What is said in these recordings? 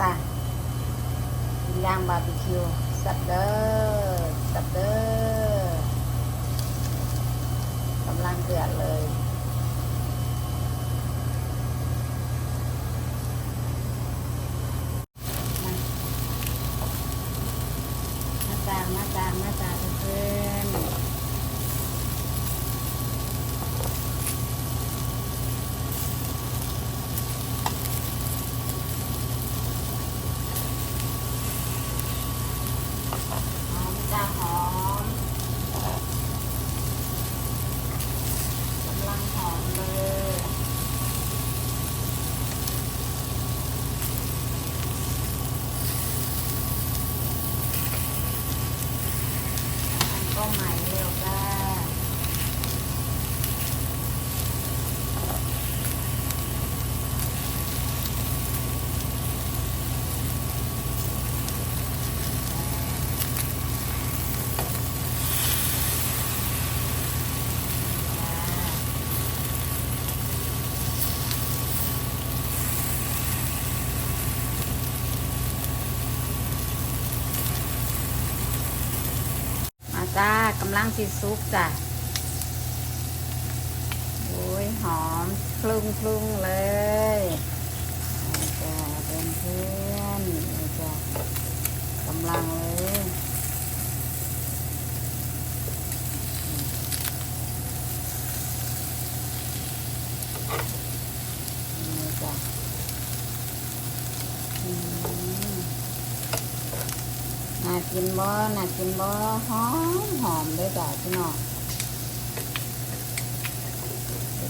จ้ะย่างบาร์บีคิวสับเด้อสับเด้อกำลังเดือดเลยมาจางมาจางมาจางเพื่อนหอมจ้าหอมกำลังหอมเลยมันก็ใหม่เร็วจ้า มา จ้ากำลังสิซุปจ้ะโอ้ยหอมคลุ้งคลุ้งเลยจ้ะเป็นเพื่อนจ้ะกำลังเลยนี่จ้ะอืมน่า กินบ่น่ากินบ่หอมหอมเลยจ้ะพี่น้อง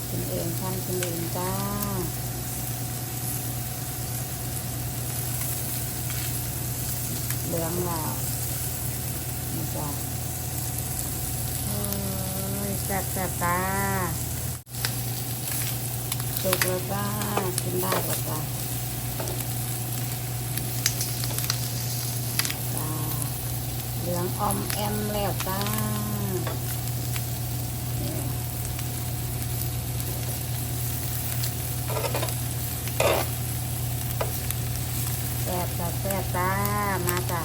กินเองทำกินเองจ้าเหลืองแล้วนี่จ้ะโอ้ยแซ่บแซ่บตาสุกแล้วจ้ากินได้แล้วจ้า เหลืองออมแอมแล้วจ้าเนี่ยแซ่บจ้าแซ่บจ้า มาจ้ะ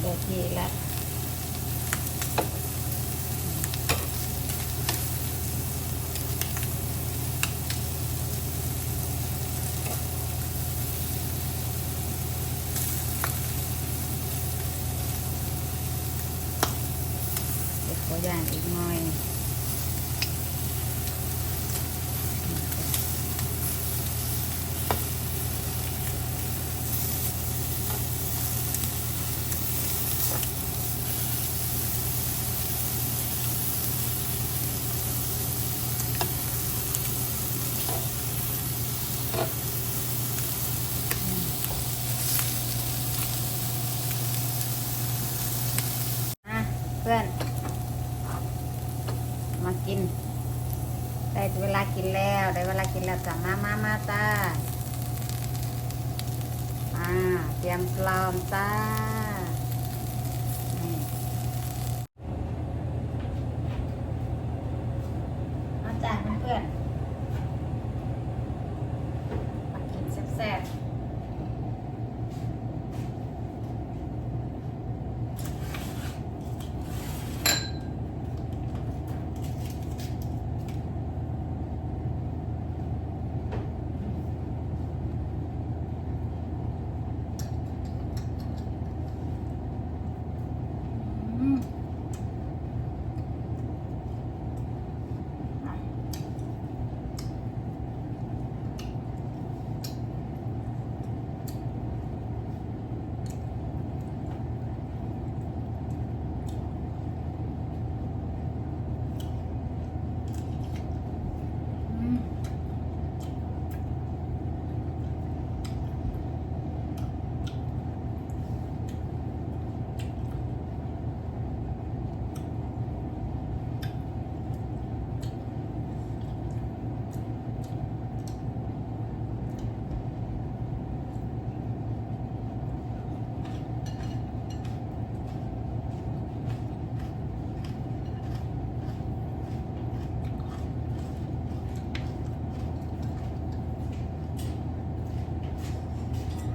เดี๋ยวทีละ เด็กตัวอย่างอีกหน่อยอะเพื่อนมา กิน ได้เวลากินแล้ว ได้เวลากินแล้วจ้ะมามามาจ้าอ่าเตรียมพร้อมจ้า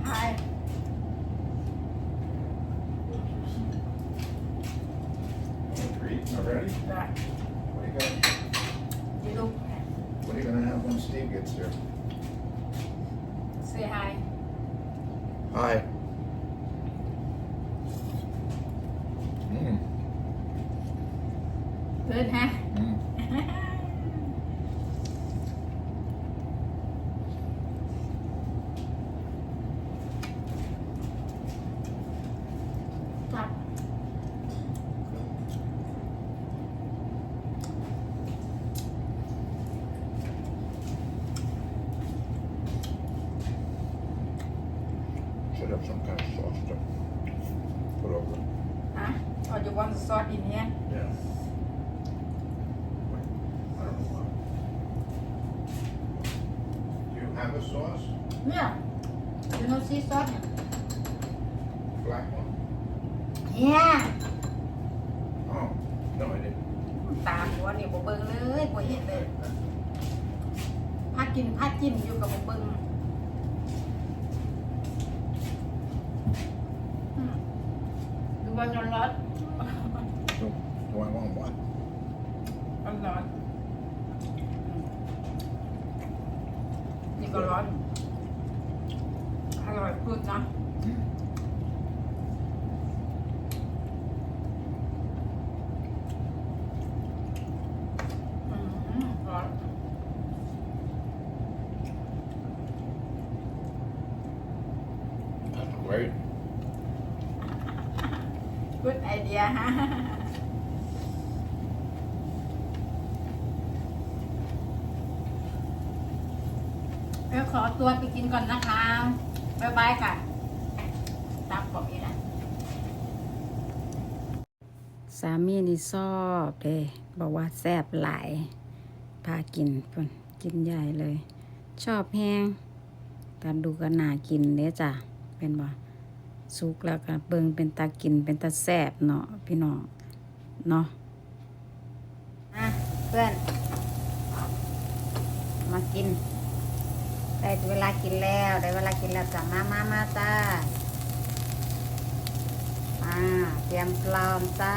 Hi. Already? Are you ready? You. What are you going to have when Steve gets here? Say hi. Hi. Mmm. Good, huh? Should have some kind of sauce to put over. ฮะ or you want the sauce in here Yeah. Wait, I don't know why. Do you have a sauce? เนี่ย you know see sauce เนี่ย Black one? yeah Oh, no, I didn't. ตาหัวนี่บ่เบิ่งเลยบ่เห็นเลยพากินพาจิ้มอยู่กับบ่เบิ่งอืม ดูว่าร้อนร้อน So, do I want what? ร้อนร้อนนี่ก็ร้อนอร่อยพูดนะ Mm. อืมร้อน That's great. Good idea ฮะเดี๋ยวขอตัวไปกินก่อนนะคะ บ๊ายบายค่ะตับก่อนนี้นะ สามีนี่ชอบเด้บอกว่าแซ่บหลาย พากินเพิ่นกินใหญ่เลย ชอบแห้งแต่ดูก็น่ากินเด้จ้ะเป็นบ่ สุกแล้วก็เบิ่งเป็นตากินเป็นตาแซบเนาะพี่น้องเนาะอะเพื่อน มากินได้เวลากินแล้วได้เวลากินแล้วจ้ะมามามาจ้าอ่าเตรียมพร้อมจ้า